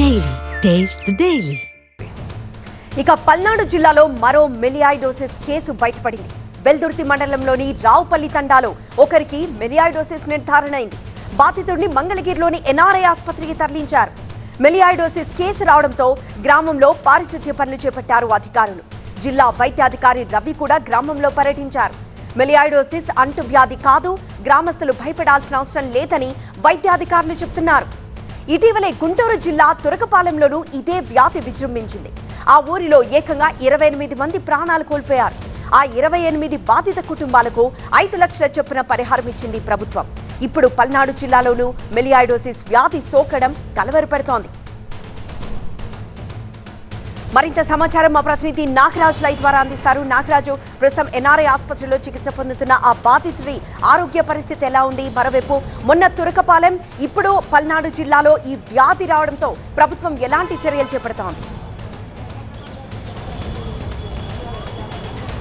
Daily taste daily ఇక పల్నాడు జిల్లాలో మరో మెలియాయిడోసిస్ కేసు బయటపడింది. వెల్దుర్తి మండలంలోని రావుపల్లి తండాలో ఒకరికి మెలియాయిడోసిస్ నిర్ధారణ అయింది బాధితుడిని మంగళగిరిలోని ఎన్ఆర్ఐ ఆసుపత్రికి తరలించారు. మెలియాయిడోసిస్ కేసు రావడంతో గ్రామంలో పారిశుద్ధ్య పనులు చేపట్టారు అధికారులు. జిల్లా వైద్యాధికారి రవి కూడా గ్రామంలో పర్యటించారు. మెలియాయిడోసిస్ అంటువ్యాధి కాదు గ్రామస్తులు భయపడాల్సిన అవసరం లేదని వైద్యాధికారులు చెబుతున్నారు ఇటీవలే గుంటూరు జిల్లా తురకపాలెంలోనూ ఇదే వ్యాధి విజృంభించింది. ఆ ఊరిలో ఏకంగా ఇరవై ఎనిమిది మంది ప్రాణాలు కోల్పోయారు. ఆ ఇరవై ఎనిమిది బాధిత కుటుంబాలకు ఐదు లక్షల చొప్పున పరిహారం ఇచ్చింది ప్రభుత్వం. ఇప్పుడు పల్నాడు జిల్లాలోనూ మెలియాయిడోసిస్ వ్యాధి సోకడం కలవరపెడుతోంది. మరింత సమాచారం మా ప్రతినిధి నాగరాజ్ లై ద్వారా అందిస్తారు. నాగరాజు ప్రస్తుతం ఎన్ఆర్ఐ ఆసుపత్రిలో చికిత్స పొందుతున్న ఆ బాధితుడి ఆరోగ్య పరిస్థితి ఎలా ఉంది? మరోవైపు మొన్న తురకపాలెం ఇప్పుడు పల్నాడు జిల్లాలో ఈ వ్యాధి రావడంతో ప్రభుత్వం ఎలాంటి చర్యలు చేపడుతోంది?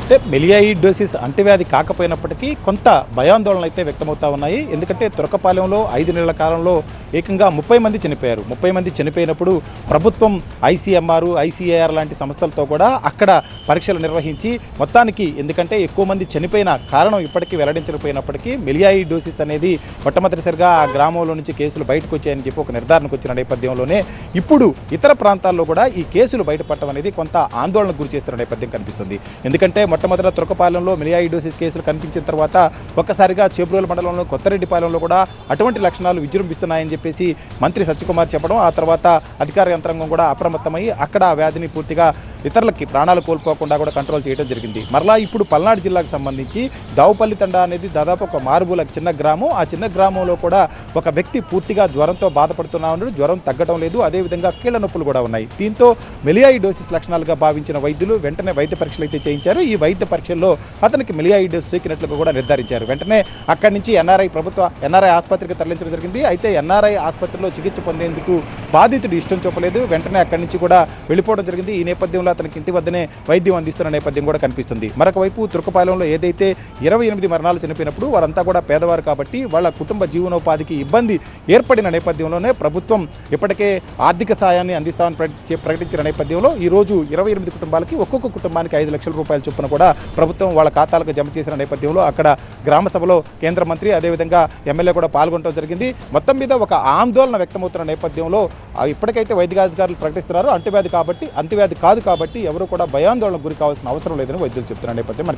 అంటే మెలియాయిడోసిస్ అంటువ్యాధి కాకపోయినప్పటికీ కొంత భయాందోళనలు అయితే వ్యక్తమవుతా ఉన్నాయి. ఎందుకంటే తురకపాలెంలో ఐదు నెలల కాలంలో ఏకంగా ముప్పై మంది చనిపోయారు. ముప్పై మంది చనిపోయినప్పుడు ప్రభుత్వం ఐసీఎంఆర్ ఐసీఏఆర్ లాంటి సంస్థలతో కూడా అక్కడ పరీక్షలు నిర్వహించి మొత్తానికి ఎందుకంటే ఎక్కువ మంది చనిపోయిన కారణం ఇప్పటికీ వెల్లడించకపోయినప్పటికీ మెలియాయిడోసిస్ అనేది మొట్టమొదటిసారిగా ఆ గ్రామంలో నుంచి కేసులు బయటకు వచ్చాయని చెప్పి ఒక నిర్ధారణకు వచ్చిన నేపథ్యంలోనే ఇప్పుడు ఇతర ప్రాంతాల్లో కూడా ఈ కేసులు బయటపడటం అనేది కొంత ఆందోళనకు గురి చేస్తున్న నేపథ్యం కనిపిస్తుంది. ఎందుకంటే మొట్టమొదట తురకపాలెంలో మిలియాయి డోసిస్ కేసులు కనిపించిన తర్వాత ఒక్కసారిగా చేబ్రోలు మండలంలో కొత్తరెడ్డిపాలెంలో కూడా అటువంటి లక్షణాలు విజృంభిస్తున్నాయని చెప్పేసి మంత్రి సత్యకుమార్ చెప్పడం ఆ తర్వాత అధికార యంత్రాంగం కూడా అప్రమత్తమై అక్కడ వ్యాధిని పూర్తిగా ఇతరులకి ప్రాణాలు కోల్పోకుండా కూడా కంట్రోల్ చేయడం జరిగింది. మరలా ఇప్పుడు పల్నాడు జిల్లాకు సంబంధించి దావుపల్లి తండా అనేది దాదాపు ఒక మారుమూల చిన్న గ్రామం. ఆ చిన్న గ్రామంలో కూడా ఒక వ్యక్తి పూర్తిగా జ్వరంతో బాధపడుతున్నా ఉన్నాడు. జ్వరం తగ్గడం లేదు. అదేవిధంగా కీళ్ళ నొప్పులు కూడా ఉన్నాయి. దీంతో మెలియాయిడోసిస్ లక్షణాలుగా భావించిన వైద్యులు వెంటనే వైద్య పరీక్షలు అయితే చేయించారు. ఈ వైద్య పరీక్షల్లో అతనికి మెలియాయిడోసిస్ సోకినట్లుగా కూడా నిర్ధారించారు. వెంటనే అక్కడి నుంచి ఎన్ఆర్ఐ ప్రభుత్వ ఎన్ఆర్ఐ ఆసుపత్రికి తరలించడం జరిగింది. అయితే ఎన్ఆర్ఐ ఆసుపత్రిలో చికిత్స పొందేందుకు బాధితుడు ఇష్టం చూపలేదు. వెంటనే అక్కడి నుంచి కూడా వెళ్ళిపోవడం జరిగింది. ఈ నేపథ్యంలో అతనికి ఇంటి వద్దనే వైద్యం అందిస్తున్న నేపథ్యం కూడా కనిపిస్తుంది. మరొక వైపు తుర్కపాలెంలో ఏదైతే ఇరవై ఎనిమిది మరణాలు చనిపోయినప్పుడు వారంతా కూడా పేదవారు కాబట్టి వాళ్ళ కుటుంబ జీవనోపాధికి ఇబ్బంది ఏర్పడిన నేపథ్యంలోనే ప్రభుత్వం ఇప్పటికే ఆర్థిక సాయాన్ని అందిస్తామని ప్రకటించిన నేపథ్యంలో ఈ రోజు ఇరవై ఎనిమిది కుటుంబాలకి ఒక్కొక్క కుటుంబానికి ఐదు లక్షల రూపాయల చొప్పున కూడా ప్రభుత్వం వాళ్ళ ఖాతాలకు జమ చేసిన నేపథ్యంలో అక్కడ గ్రామ సభలో కేంద్ర మంత్రి అదేవిధంగా ఎమ్మెల్యే కూడా పాల్గొనడం జరిగింది. మొత్తం మీద ఒక ఆందోళన వ్యక్తమవుతున్న నేపథ్యంలో ఇప్పటికైతే వైద్యాధికారులు ప్రకటిస్తున్నారు. అంటువ్యాధి కాబట్టి అంటువ్యాధి కాదు కాబట్టి కాబట్టి ఎవరు కూడా భయాందోళనకు గురి కావాల్సిన అవసరం లేదని వైద్యులు చెప్తున్న నేపథ్యం మనకి